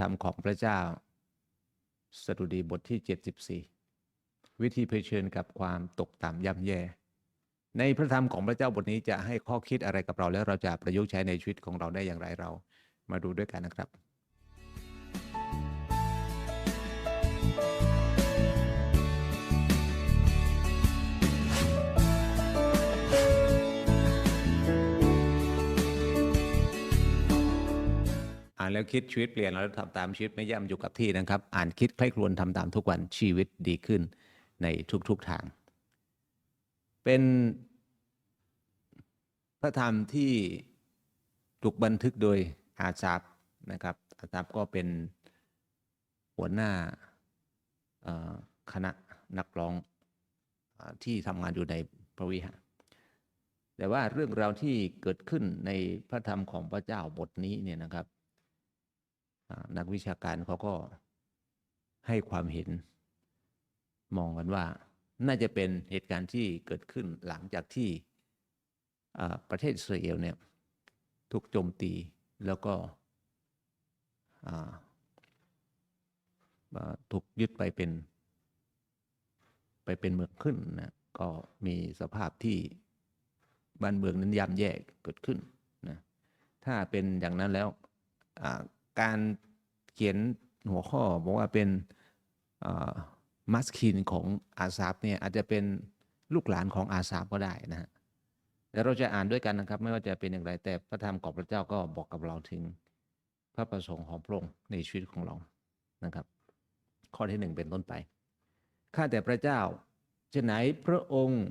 ธรรมของพระเจ้า สดุดีบทที่ 74 วิธีเผชิญกับความตกต่ำย่ำแย่ ในพระธรรมของพระเจ้าบทนี้จะให้ข้อคิดอะไรกับเราแล้วเราจะประยุกต์ใช้ในชีวิตของเราได้อย่างไรเรา มาดูด้วยกันนะครับ แล้วคิดชีวิตเปลี่ยนแล้วทำตามชีวิตไม่ย่ำอยู่กับที่นะครับ อ่านคิดใคร่ครวญทำตามทุกวันชีวิตดีขึ้นในทุกๆทาง เป็นพระธรรมที่ถูกบันทึกโดยอาซาบนะครับอาซาบก็เป็นหัวหน้าคณะนักร้องอที่ทำงานอยู่ในพระวิหารแต่ว่าเรื่องราวที่เกิดขึ้นในพระธรรมของพระเจ้าบทนี้เนี่ยนะครับ นักวิชาการเขาก็ให้ความเห็น มองกันว่า น่าจะเป็นเหตุการณ์ที่เกิดขึ้นหลังจากที่ประเทศอิสราเอลเนี่ยถูกโจมตีแล้วก็ถูกยึดไปเป็น ไปเป็นเมืองขึ้นนะก็มีสภาพที่บ้านเมืองนั้นย่ำแย่เกิดขึ้นนะถ้าเป็นอย่างนั้นแล้วการ เขียนหัวข้อบอกว่าเป็นมัสคินของอาซาบเนี่ยอาจจะเป็นลูกหลานของอาซาบก็ได้นะฮะเดี๋ยวเราจะอ่านด้วยกันนะครับ ไม่ว่าจะเป็นอย่างไรแต่พระธรรมของพระเจ้าก็บอกกับเราถึงพระประสงค์ของพระองค์ในชีวิตของเรานะครับ ข้อที่หนึ่งเป็นต้นไปข้าแต่พระเจ้าจะไหนพระองค์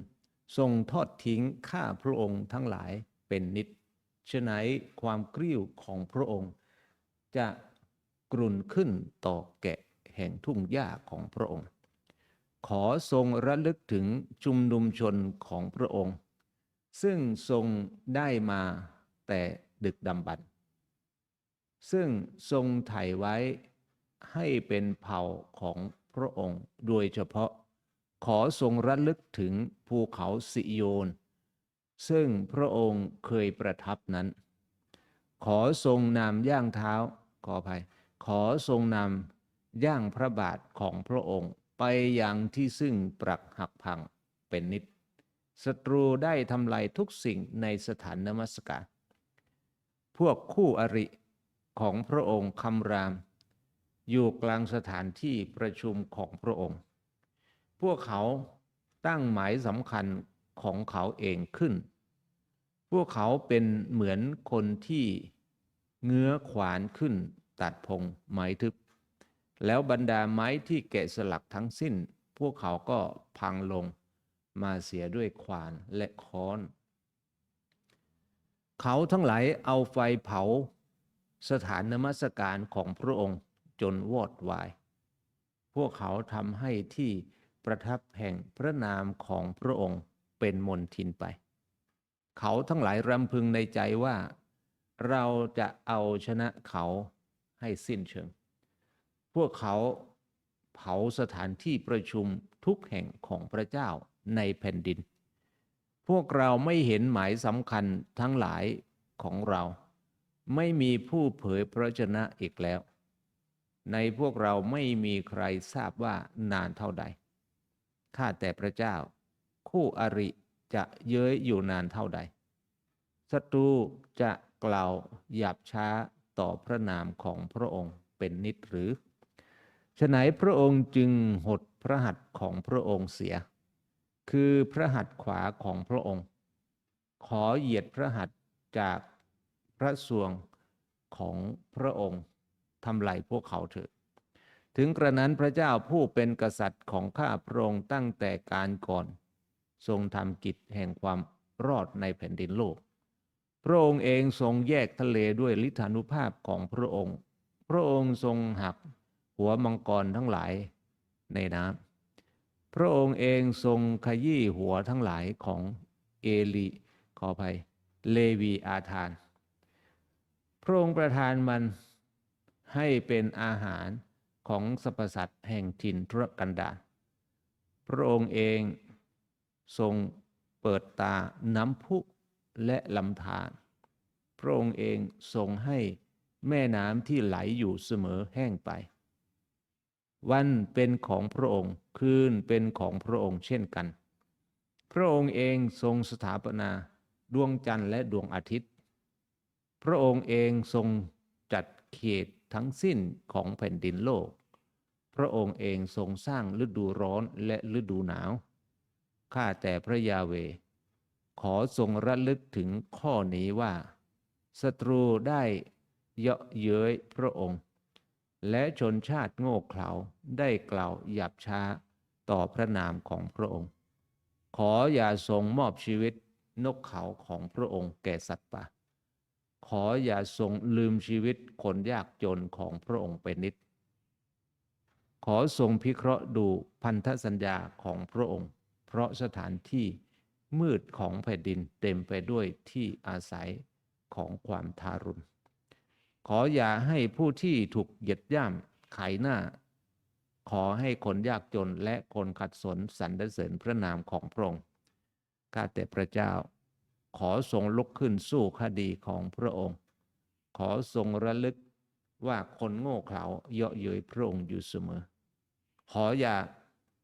ทรงทอดทิ้งข้าพระองค์ทั้งหลายเป็นนิจฉะไหนความกริ้วของพระองค์ จะ กรุนขึ้นต่อแกะแห่งทุ่งหญ้าของพระองค์ ขอทรงระลึกถึงชุมนุมชนของพระองค์ ซึ่งทรงได้มาแต่ดึกดำบรรพ์ซึ่งทรงไถ่ไว้ให้เป็นเผ่าของพระองค์โดยเฉพาะขอทรงระลึกถึงภูเขาสิโยน ซึ่งพระองค์เคยประทับนั้น ขอทรงนำย่างเท้าขออภัย ขอทรงนำย่างพระบาทของพระองค์ไปยังที่ซึ่งปรักหักพังเป็นนิดศัตรูได้ทำลายทุกสิ่งในสถานนมัสการพวกคู่อริของพระองค์คำราม อยู่กลางสถานที่ประชุมของพระองค์ พวกเขาตั้งหมายสำคัญของเขาเองขึ้น พวกเขาเป็นเหมือนคนที่เงื้อขวานขึ้น ตัดพงไม้ทึบ แล้วบรรดาไม้ที่แกะสลักทั้งสิ้น พวกเขาก็พังลงมาเสียด้วยขวานและค้อน เขาทั้งหลายเอาไฟเผาสถานนมัสการของพระองค์จนวอดวาย พวกเขาทำให้ที่ประทับแห่งพระนามของพระองค์เป็นมนทินไป เขาทั้งหลายรำพึงในใจว่า เราจะเอาชนะเขา ให้สิ้นเชิง พวกเขาเผาสถานที่ประชุมทุกแห่งของพระเจ้าในแผ่นดิน พวกเราไม่เห็นหมายสำคัญทั้งหลายของเรา ไม่มีผู้เผยพระชนะอีกแล้ว ในพวกเราไม่มีใครทราบว่านานเท่าใด ข้าแต่พระเจ้า คู่อริจะเย้ยอยู่นานเท่าใดศัตรูจะกล่าวหยาบช้า ต่อพระนามของพระองค์เป็นนิดหรือฉะไหนพระองค์จึงหดพระหัตถ์ของพระองค์เสีย คือพระหัตถ์ขวาของพระองค์ ขอเหยียดพระหัตถ์จากพระสวงของพระองค์ทำลายพวกเขาเถิดถึงกระนั้นพระเจ้าผู้เป็นกษัตริย์ของข้าพระองค์ตั้งแต่การก่อน ทรงทำกิจแห่งความรอดในแผ่นดินโลก พระองค์เองทรงแยกทะเลด้วยฤทธานุภาพของพระองค์ พระองค์ทรงหักหัวมังกรทั้งหลายในน้ำพระองค์เองทรงขยี้หัวทั้งหลายของเอลีขออภัยเลวีอาธาน พระองค์ประทานมันให้เป็นอาหารของสรรพสัตว์แห่งถิ่นทุรกันดารพระองค์เองทรงเปิดตาน้ำพุ และลำธารพระองค์เองทรงให้แม่น้ำที่ไหลอยู่เสมอแห้งไป วันเป็นของพระองค์คืนเป็นของพระองค์เช่นกัน พระองค์เองทรงสถาปนาดวงจันทร์และดวงอาทิตย์ พระองค์เองทรงจัดเขตทั้งสิ้นของแผ่นดินโลก พระองค์เองทรงสร้างฤดูร้อนและฤดูหนาว ข้าแต่พระยาเว ขอทรงระลึกถึงข้อนี้ว่าศัตรูได้เยาะเย้ยพระองค์ และชนชาติโง่เขลาได้กล่าวหยาบช้าต่อพระนามของพระองค์ ขออย่าทรงมอบชีวิตนกเขาของพระองค์แก่สัตว์ป่า ขออย่าทรงลืมชีวิตคนยากจนของพระองค์เป็นนิด ขอทรงพิเคราะห์ดูพันธสัญญาของพระองค์ เพราะสถานที่ มืดของแผ่นดินเต็มไปด้วยที่อาศัยของความทารุณ ขออย่าให้ผู้ที่ถูกเหยียดย่ำขายหน้า ขอให้คนยากจนและคนขัดสนสรรเสริญพระนามของพระองค์ ข้าแต่พระเจ้า ขอทรงลุกขึ้นสู้คดีของพระองค์ ขอทรงระลึกว่าคนโง่เขลาเยาะเย้ยพระองค์อยู่เสมอ ขออย่า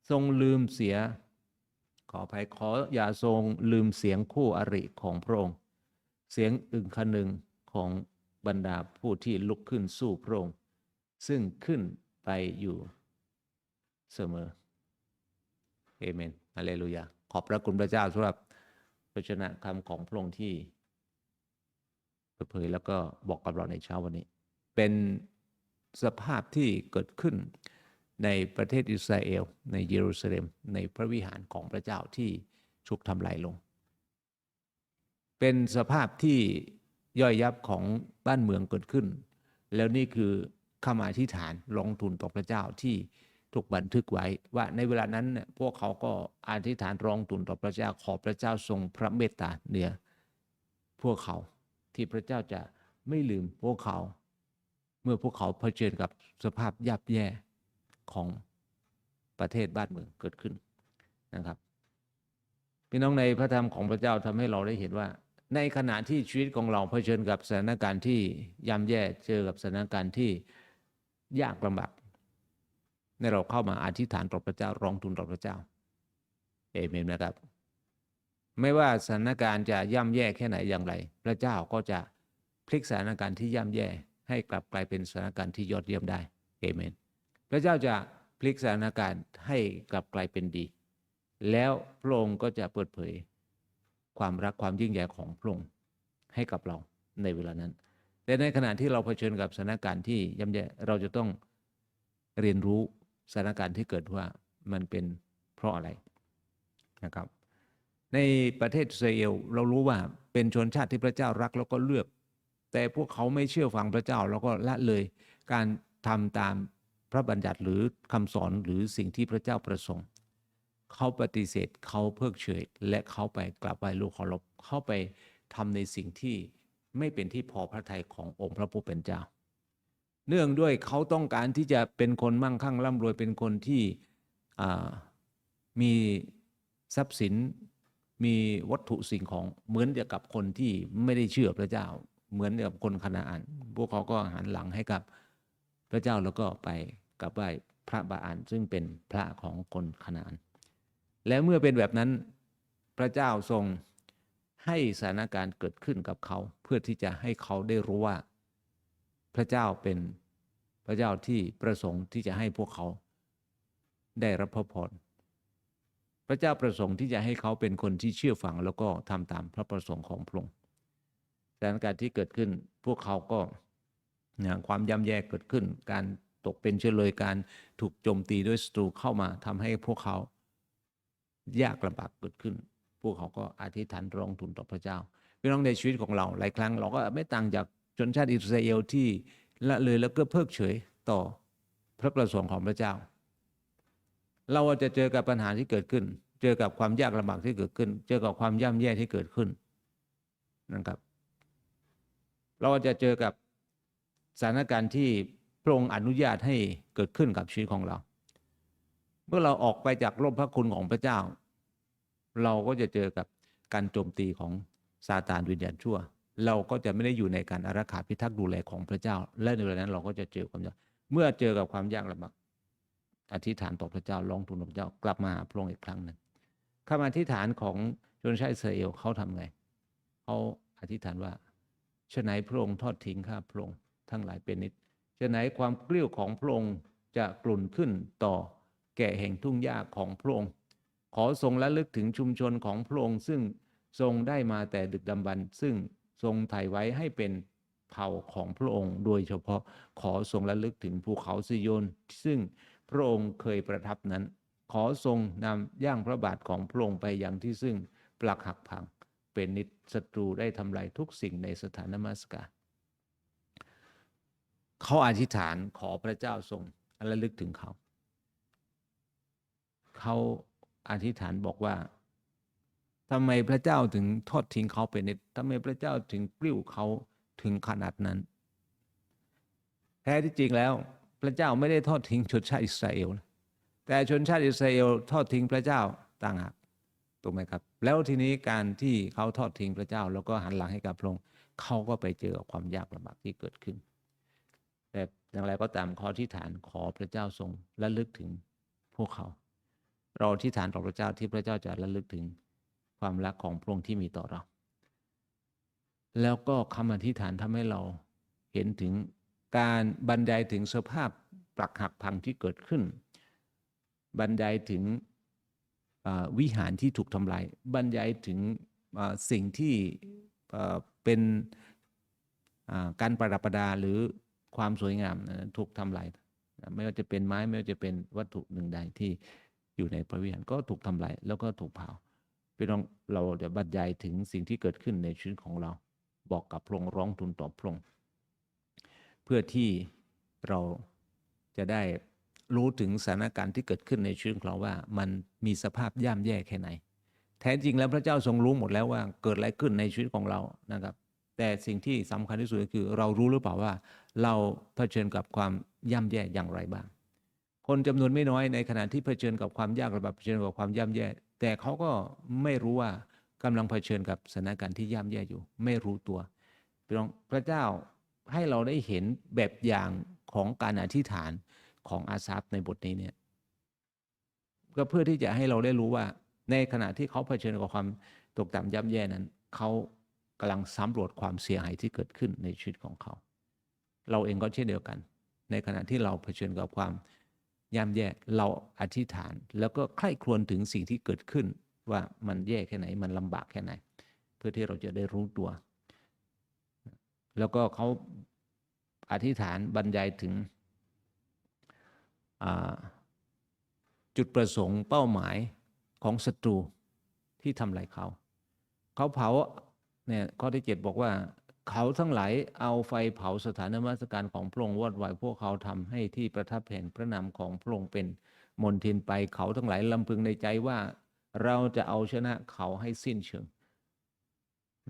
ทรงลืมเสีย ออภัยขออย่าทรงลืมเสียงคู่อริของพระองค์ เสียงอึงคนึงของบรรดาผู้ที่ลุกขึ้นสู้พระองค์ ซึ่งขึ้นไปอยู่เสมอ เอเมนฮาเลลูยา ขอบพระคุณพระเจ้าสำหรับพระชนะคำของพระองค์ที่เปิดเผยแล้วก็บอกกับเราในเช้าวันนี้ เป็นสภาพที่เกิดขึ้น ในประเทศอิสราเอล ในเยรูซาเล็ม ในพระวิหารของพระเจ้าที่ถูกทำลายลง เป็นสภาพที่ย่อยยับของบ้านเมืองเกิดขึ้น แล้วนี่คือคำอธิษฐานลงทุนต่อพระเจ้าที่ถูกบันทึกไว้ว่าในเวลานั้นพวกเขาก็อธิษฐานร้องทูลต่อพระเจ้าขอพระเจ้าทรงพระเมตตาเหนือพวกเขาที่พระเจ้าจะไม่ลืมพวกเขา เมื่อพวกเขาเผชิญกับสภาพยับแย่ ของประเทศบ้านเมืองเกิดขึ้นนะครับพี่น้องในพระธรรมของพระเจ้าทำให้เราได้เห็นว่า ในขณะที่ชีวิตของเราเผชิญกับสถานการณ์ที่ย่ำแย่เจอกับสถานการณ์ที่ยากลำบากในเราเข้ามาอธิษฐานต่อพระเจ้าร้องทูลต่อพระเจ้าเอเมนนะครับ ไม่ว่าสถานการณ์จะย่ำแย่แค่ไหนอย่างไร พระเจ้าก็จะพลิกสถานการณ์ที่ย่ำแย่ ให้กลับกลายเป็นสถานการณ์ที่ยอดเยี่ยมได้เอเมน พระเจ้าจะพลิกสถานการณ์ให้กลับกลายเป็นดี แล้วพระองค์ก็จะเปิดเผยความรักความยิ่งใหญ่ของพระองค์ให้กับเราในเวลานั้น แต่ในขณะที่เราเผชิญกับสถานการณ์ที่ย่ำแย่เราจะต้องเรียนรู้สถานการณ์ที่เกิดว่ามันเป็นเพราะอะไรนะครับ ในประเทศอิสราเอลเรารู้ว่าเป็นชนชาติที่พระเจ้ารักแล้วก็เลือก แต่พวกเขาไม่เชื่อฟังพระเจ้าแล้วก็ละเลยการทำตาม พระบัญญัติหรือคำสอนหรือสิ่งที่พระเจ้าประสงค์ เขาปฏิเสธเขาเพิกเฉย และเขาไปกลับไหว้ลูกเคารพเข้าไปทำในสิ่งที่ไม่เป็นที่พอพระทัยขององค์พระผู้เป็นเจ้า เนื่องด้วยเขาต้องการที่จะเป็นคนมั่งคั่งร่ำรวยเป็นคนที่มีทรัพย์สินมีวัตถุสิ่งของเหมือนกับคนที่ไม่ได้เชื่อพระเจ้า เหมือนกับคนคณาอันพวกเขาก็หันหลังให้กับ พระเจ้าแล้วก็ไปกับไหว้พระบาอันซึ่งเป็นพระของคนคณาน และเมื่อเป็นแบบนั้นพระเจ้าทรงให้สถานการณ์เกิดขึ้นกับเขา เพื่อที่จะให้เขาได้รู้ว่า พระเจ้าเป็นพระเจ้าที่ประสงค์ที่จะให้พวกเขาได้รับพระพรพระเจ้าประสงค์ที่จะให้เขาเป็นคนที่เชื่อฟังแล้วก็ทำตามพระประสงค์ของพระองค์สถานการณ์ที่เกิดขึ้นพวกเขาก็ ความย่ำแย่เกิดขึ้น การตกเป็นเชื้อเลยการถูกโจมตีด้วยศัตรูเข้ามาทำให้พวกเขา ยากลำบากเกิดขึ้น พวกเขาก็อธิษฐานร้องทูลต่อพระเจ้าพี่น้องในชีวิตของเราหลายครั้งเราก็ไม่ต่างจากชนชาติอิสราเอลที่ละเลยแล้วก็เพิกเฉยต่อพระประสงค์ของพระเจ้า เราจะเจอกับปัญหาที่เกิดขึ้น เจอกับความยากลำบากที่เกิดขึ้น เจอกับความย่ำแย่ที่เกิดขึ้นนะครับ เราจะเจอกับ สถานการณ์ที่พระองค์อนุญาตให้เกิดขึ้นกับชีวิตของเรา เมื่อเราออกไปจากร่มพระคุณของพระเจ้า เราก็จะเจอกับการโจมตีของซาตานวิญญาณชั่ว เราก็จะไม่ได้อยู่ในการอารักขาพิทักษ์ดูแลของพระเจ้า และในเวลานั้นเราก็จะเจอความยากเมื่อเจอกับความยากลำบากอธิษฐานต่อพระเจ้าร้องทูลต่อพระเจ้ากลับมาหาพระองค์อีกครั้งหนึ่งคำอธิษฐานของชนชาติอิสราเอลเขาทำไงเขาอธิษฐานว่าฉะไหนพระองค์ทอดทิ้งข้าพระองค์ ทั้งหลายเป็นนิดฉะไหนความเกลี้ยวของพระองค์จะกลุ่นขึ้นต่อแก่แห่งทุ่งหญ้าของพระองค์ ขอทรงระลึกถึงชุมชนของพระองค์ซึ่งทรงได้มาแต่ดึกดำบรรพ์ซึ่งทรงไถ่ไว้ให้เป็นเผ่าของพระองค์ โดยเฉพาะขอทรงระลึกถึงภูเขาซิโยนซึ่งพระองค์เคยประทับนั้น ขอทรงนำย่างพระบาทของพระองค์ไปอย่างที่ซึ่งปลักหักพัง เป็นนิจศัตรูได้ทำลายทุกสิ่งในสถานมัสการ เขาอธิษฐานขอพระเจ้าทรงระลึกถึงเขา เขาอธิษฐานบอกว่าทำไมพระเจ้าถึงทอดทิ้งเขาไปนิดทำไมพระเจ้าถึงกลิ้วเขาถึงขนาดนั้น แท้ที่จริงแล้ว พระเจ้าไม่ได้ทอดทิ้งชนชาติอิสราเอลนะแต่ชนชาติอิสราเอลทอดทิ้งพระเจ้าต่างหากถูกไหมครับ แล้วทีนี้การที่เขาทอดทิ้งพระเจ้า แล้วก็หันหลังให้กับพระองค์เขาก็ไปเจอความยากลำบากที่เกิดขึ้น แต่อย่างไรก็ตามขอที่ฐานขอพระเจ้าทรงระลึกถึงพวกเขา เราที่ฐานต่อพระเจ้าที่พระเจ้าจะระลึกถึงความรักของพระองค์ที่มีต่อเรา แล้วก็คำอธิษฐานทำให้เราเห็นถึงการบรรยายถึงสภาพปรักหักพังที่เกิดขึ้น บรรยายถึงวิหารที่ถูกทำลาย บรรยายถึงสิ่งที่เป็นการประดับประดาหรือ ความสวยงามถูกทำลายไม่ว่าจะเป็นไม้ไม่ว่าจะเป็นวัตถุหนึ่งใดที่อยู่ในพระวิหารก็ถูกทำลายแล้วก็ถูกเผาพี่น้องเราจะบรรยายถึงสิ่งที่เกิดขึ้นในชีวิตของเรา บอกกับพระองค์ร้องทูลต่อพระองค์เพื่อที่เราจะได้รู้ถึงสถานการณ์ที่เกิดขึ้นในชีวิตของเราว่า มันมีสภาพย่ำแย่แค่ไหน แท้จริงแล้วพระเจ้าทรงรู้หมดแล้วว่าเกิดอะไรขึ้นในชีวิตของเรานะครับ แต่สิ่งที่สำคัญที่สุดก็คือเรารู้หรือเปล่าว่า เราเผชิญกับความย่ำแย่อย่างไรบ้าง คนจำนวนไม่น้อยในขณะที่เผชิญกับความยากลำบากเผชิญกับความย่ำแย่ แต่เขาก็ไม่รู้ว่ากำลังเผชิญกับสถานการณ์ที่ย่ำแย่อยู่ ไม่รู้ตัวพี่น้องพระเจ้าให้เราได้เห็นแบบอย่างของการอธิษฐานของอาซาฟในบทนี้เนี่ยก็เพื่อที่จะให้เราได้รู้ว่า ในขณะที่เขาเผชิญกับความตกต่ำย่ำแย่นั้น เขา กำลังสำรวจความเสียหายที่เกิดขึ้นในชีวิตของเขา เราเองก็เช่นเดียวกัน ในขณะที่เราเผชิญกับความย่ำแย่เราอธิษฐาน แล้วก็ใคร่ครวญถึงสิ่งที่เกิดขึ้น ว่ามันแย่แค่ไหนมันลำบากแค่ไหน เพื่อที่เราจะได้รู้ตัว แล้วก็เขาอธิษฐานบรรยายถึงจุดประสงค์เป้าหมายของศัตรูที่ทำลายเขา เขาเผา เนี่ยข้อที่เจ็ดบอกว่า เขาทั้งหลายเอาไฟเผาสถานนมัสการของพระองค์วอดวายพวกเขาทำให้ที่ประทับแห่งพระนามของพระองค์เป็นมนทินไปเขาทั้งหลายลำพึงในใจว่า เราจะเอาชนะเขาให้สิ้นเชิง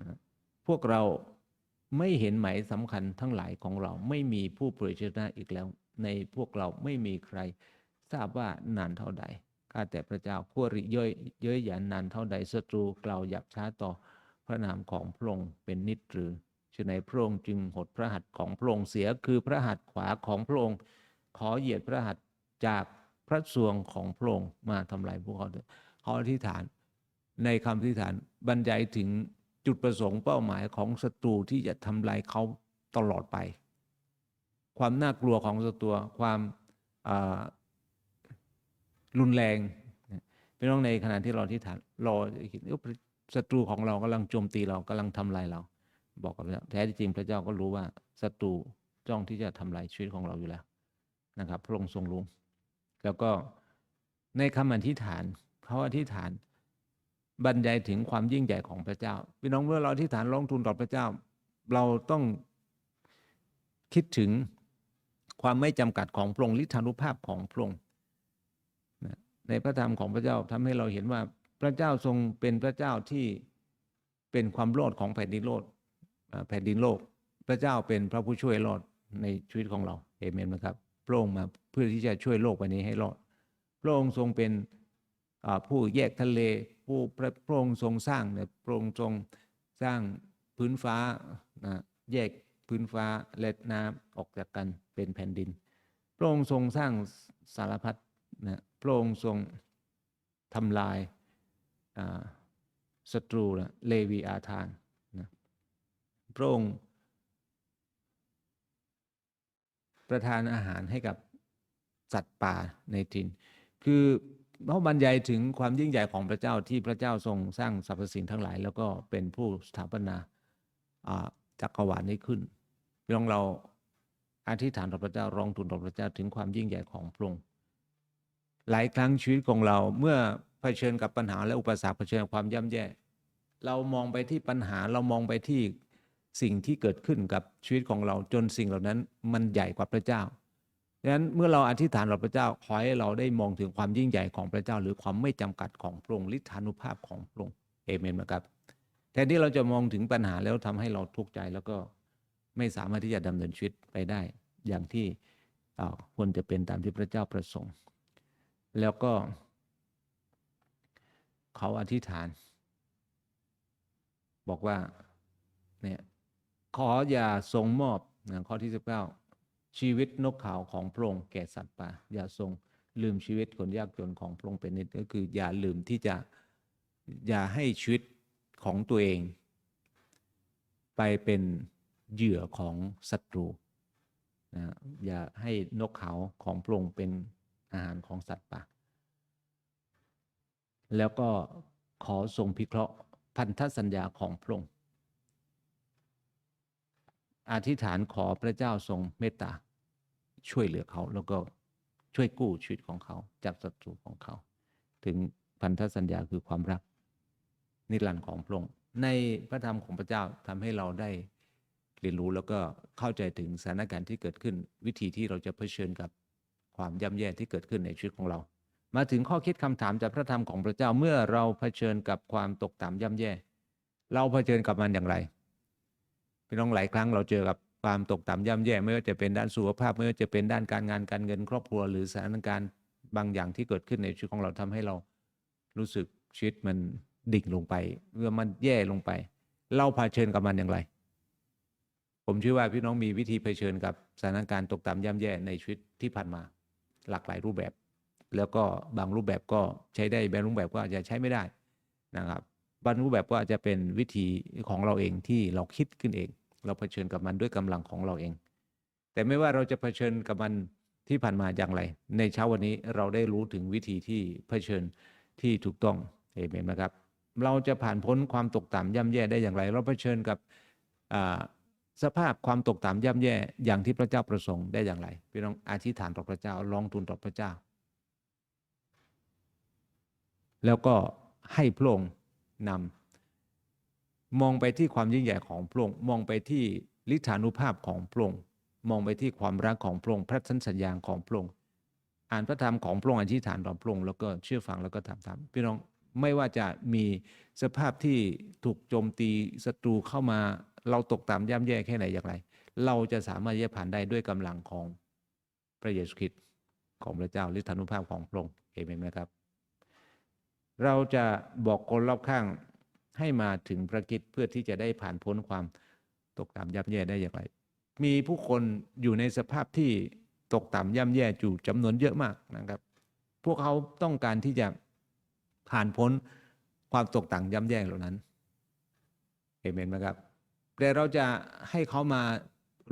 นะพวกเราไม่เห็นหมายสำคัญทั้งหลายของเราไม่มีผู้เผยชนะอีกแล้ว ในพวกเราไม่มีใครทราบว่านานเท่าใดข้าแต่พระเจ้าขั้วริเย้ยเย้ยหยันนานเท่าใดศัตรูกล่าวหยับช้าต่อ พระนามของพระองค์เป็นนิจหรือฉะนั้นพระองค์จึงหดพระหัตถ์ของพระองค์เสียคือพระหัตถ์ขวาของพระองค์ ขอเหยียดพระหัตถ์จากพระสวงของพระองค์มาทำลายพวกเขาเขาอธิษฐาน ในคำอธิษฐานบรรยายถึงจุดประสงค์เป้าหมายของศัตรูที่จะทำลายเขาตลอดไป ความน่ากลัวของศัตรูความรุนแรงเป็นต้องในขณะที่เราที่ฐานรอคิดว่า ศัตรูของเรากำลังโจมตีเรากำลังทำลายเรา บอกกับพระแท้จริงพระเจ้าก็รู้ว่าศัตรูจ้องที่จะทำลายชีวิตของเราอยู่แล้วนะครับ พระองค์ทรงรู้ แล้วก็ในคำอธิษฐานเขาอธิษฐานบรรยายถึงความยิ่งใหญ่ของพระเจ้าพี่น้องเมื่อเราอธิษฐานร้องทูลต่อพระเจ้า เราต้องคิดถึงความไม่จำกัดของพระองค์ฤทธานุภาพของพระองค์ในพระธรรมของพระเจ้าทำให้เราเห็นว่า พระเจ้าทรงเป็นพระเจ้าที่เป็นความรอดของแผ่นดินโลกแผ่นดินโลก พระเจ้าเป็นพระผู้ช่วยรอดในชีวิตของเราเอเมนไหมครับพระองค์มาเพื่อที่จะช่วยโลกใบนี้ให้รอดพระองค์ทรงเป็นผู้แยกทะเล ผู้พระพระองค์ทรงสร้างเนี่ยพระองค์ทรงสร้างพื้นฟ้านะแยกพื้นฟ้าและน้ำออกจากกันเป็นแผ่นดิน พระองค์ทรงสร้างสารพัดนะพระองค์ทรงทำลาย ศัตรูนะเลวีอาธานนะพระองค์ประทานอาหารให้กับสัตว์ป่าในถิ่น คือพระบรรยายถึงความยิ่งใหญ่ของพระเจ้าที่พระเจ้าทรงสร้างสรรพสิ่งทั้งหลาย แล้วก็เป็นผู้สถาปนาอ่าจักรวาลนี้ขึ้นพี่น้องเราอธิษฐานต่อพระเจ้าร้องทูลต่อพระเจ้าถึงความยิ่งใหญ่ของพระองค์หลายครั้งชีวิตของเราเมื่อ เผชิญกับปัญหาและอุปสรรคเผชิญกับความย่ำแย่ เรามองไปที่ปัญหาเรามองไปที่สิ่งที่เกิดขึ้นกับชีวิตของเราจนสิ่งเหล่านั้นมันใหญ่กว่าพระเจ้าดังนั้นเมื่อเราอธิษฐานต่อพระเจ้าขอให้เราได้มองถึงความยิ่งใหญ่ของพระเจ้า หรือความไม่จำกัดของพระองค์ฤทธานุภาพของพระองค์เอเมนนะครับแทนที่เราจะมองถึงปัญหาแล้วทำให้เราทุกข์ใจแล้วก็ไม่สามารถที่จะดำเนินชีวิตไปได้ อย่างที่ควรจะเป็นตามที่พระเจ้าประสงค์ แล้วก็ เขาอธิษฐาน บอกว่าเนี่ยขออย่าทรงมอบนะข้อที่ 19 ชีวิตนกเขาของพระองค์แก่สัตว์ป่า อย่าทรงลืมชีวิตคนยากจนของพระองค์เป็นนิดก็คือ อย่าลืมที่จะอย่าให้ชีวิตของตัวเอง ไปเป็นเหยื่อของศัตรูนะอย่าให้นกเขาของพระองค์เป็นอาหารของสัตว์ป่า แล้วก็ขอทรงพิเคราะห์พันธสัญญาของพระองค์อธิษฐานขอพระเจ้าทรงเมตตาช่วยเหลือเขา แล้วก็ช่วยกู้ชีวิตของเขา จากศัตรูของเขา ถึงพันธสัญญาคือความรัก นิรันดร์ของพระองค์ในพระธรรมของพระเจ้าทำให้เราได้เรียนรู้แล้วก็เข้าใจถึงสถานการณ์ที่เกิดขึ้นวิธีที่เราจะเผชิญกับความย่ำแย่ที่เกิดขึ้นในชีวิตของเรา มาถึงข้อคิดคำถามจากพระธรรมของพระเจ้าเมื่อเราเผชิญกับความตกต่ำย่ำแย่ เราเผชิญกับมันอย่างไรพี่น้องหลายครั้งเราเจอกับความตกต่ำย่ำแย่ไม่ว่าจะเป็นด้านสุขภาพ ไม่ว่าจะเป็นด้านการงานการเงินครอบครัว หรือสถานการณ์บางอย่างที่เกิดขึ้นในชีวิตของเราทำให้เรารู้สึกชีวิตมันดิ่งลงไปเมื่อมันแย่ลงไป เราเผชิญกับมันอย่างไร ผมเชื่อว่าพี่น้องมีวิธีเผชิญกับสถานการณ์ตกต่ำย่ำแย่ในชีวิตที่ผ่านมา หลากหลายรูปแบบ แล้วก็บางรูปแบบก็ใช้ได้บางรูปแบบก็อาจจะใช้ไม่ได้นะครับบางรูปแบบก็อาจจะเป็นวิธีของเราเองที่เราคิดขึ้นเอง เราเผชิญกับมันด้วยกำลังของเราเอง แต่ไม่ว่าเราจะเผชิญกับมันที่ผ่านมาอย่างไร ในเช้าวันนี้เราได้รู้ถึงวิธีที่เผชิญที่ถูกต้องเอเมนนะครับ เราจะผ่านพ้นความตกต่ำย่ำแย่ได้อย่างไร เราเผชิญกับสภาพความตกต่ำย่ำแย่อย่างที่พระเจ้าประสงค์ได้อย่างไรพี่น้องอธิษฐานต่อพระเจ้าร้องทูลต่อพระเจ้า แล้วก็ให้พระองค์นำมองไปที่ความยิ่งใหญ่ของพระองค์มองไปที่ฤทธานุภาพของพระองค์มองไปที่ความรักของพระองค์พระสัญญาของพระองค์อ่านพระธรรมของพระองค์อธิษฐานต่อพระองค์แล้วก็เชื่อฟังแล้วก็ทำตามพี่น้องไม่ว่าจะมีสภาพที่ถูกโจมตีศัตรูเข้ามาเราตกต่ำย่ำแย่แค่ไหนอย่างไร เราจะสามารถแยผ่านได้ด้วยกำลังของพระเยซูคริสต์ของพระเจ้าฤทธานุภาพของพระองค์เอเมนไหมครับ เราจะบอกคนรอบข้างให้มาถึงพระกิตเพื่อที่จะได้ผ่านพ้นความตกต่ำย่ำแย่ได้อย่างไร มีผู้คนอยู่ในสภาพที่ตกต่ำย่ำแย่อยู่จำนวนเยอะมากนะครับ พวกเขาต้องการที่จะผ่านพ้นความตกต่ำย่ำแย่เหล่านั้นเอเมนไหมครับ แต่เราจะให้เขามา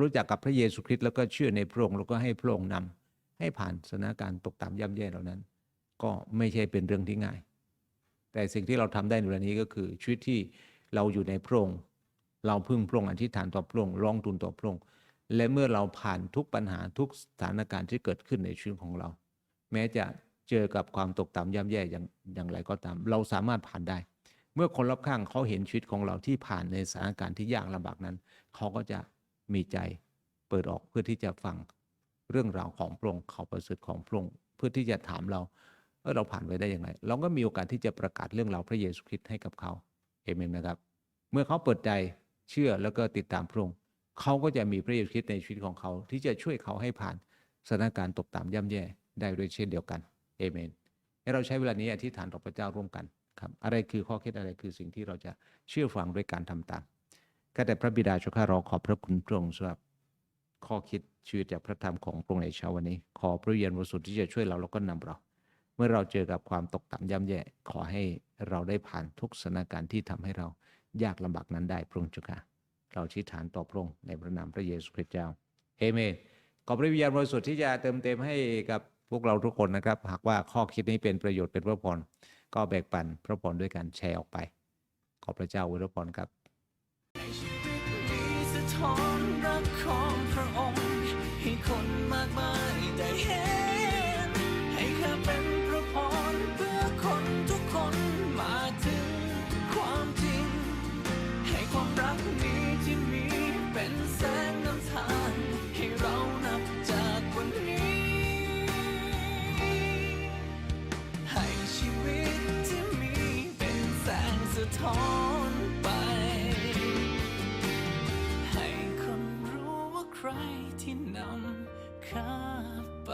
รู้จักกับพระเยซูคริสต์แล้วก็เชื่อในพระองค์แล้วก็ให้พระองค์นำให้ผ่านสถานการณ์ตกต่ำย่ำแย่เหล่านั้น ก็ไม่ใช่เป็นเรื่องที่ง่าย แต่สิ่งที่เราทำได้ในวันนี้ก็คือชีวิตที่เราอยู่ในพระองค์เราพึ่งพระองค์อธิษฐานต่อพระองค์ร้องทูลต่อพระองค์และเมื่อเราผ่านทุกปัญหาทุกสถานการณ์ที่เกิดขึ้นในชีวิตของเรา แม้จะเจอกับความตกต่ำย่ำแย่อย่างอย่างไรก็ตาม เราสามารถผ่านได้ เมื่อคนรอบข้างเขาเห็นชีวิตของเราที่ผ่านในสถานการณ์ที่ยากลำบากนั้น เขาก็จะมีใจเปิดออกเพื่อที่จะฟังเรื่องราวของพระองค์เขาประเสริฐของพระองค์เพื่อที่จะถามเรา เออเราผ่านไปได้อย่างไร เราก็มีโอกาสที่จะประกาศเรื่องราวพระเยซูคริสต์ให้กับเขาเอเมนนะครับ เมื่อเขาเปิดใจเชื่อแล้วก็ติดตามพระองค์เขาก็จะมีพระเยซูคริสต์ในชีวิตของเขา ที่จะช่วยเขาให้ผ่านสถานการณ์ตกต่ำย่ำแย่ได้ด้วยเช่นเดียวกันเอเมนให้เราใช้เวลานี้อธิษฐานต่อพระเจ้าร่วมกันครับอะไรคือข้อคิดอะไรคือสิ่งที่เราจะเชื่อฟังด้วยการทำตามข้าแต่พระบิดาเจ้าข้าเราขอบพระคุณพระองค์สำหรับข้อคิดชีวิตจากพระธรรมของพระองค์ในเช้าวันนี้ ขอพระวิญญาณบริสุทธิ์ที่จะช่วยเราแล้วก็นำเรา เมื่อเราเจอกับความตกต่ำย่ำแย่ขอให้เราได้ผ่านทุกสถานการณ์ที่ทำให้เรายากลำบากนั้นได้พระองค์เจ้าค่ะเราชี้ฐานต่อพระองค์ในพระนามพระเยซูคริสต์เจ้าเอเมนขอพระวิญญาณบริสุทธิ์ที่จะเติมเต็มให้กับพวกเราทุกคนนะครับ หากว่าข้อคิดนี้เป็นประโยชน์เป็นพระพรก็แบ่งปันพระพรด้วยการแชร์ออกไป ขอพระเจ้าอวยพรครับให้ชีวิตนี้สะท้อนรักของพระองค์ให้คนมากมายได้เห็น ให้คนรู้ว่าใครที่นำข้าไป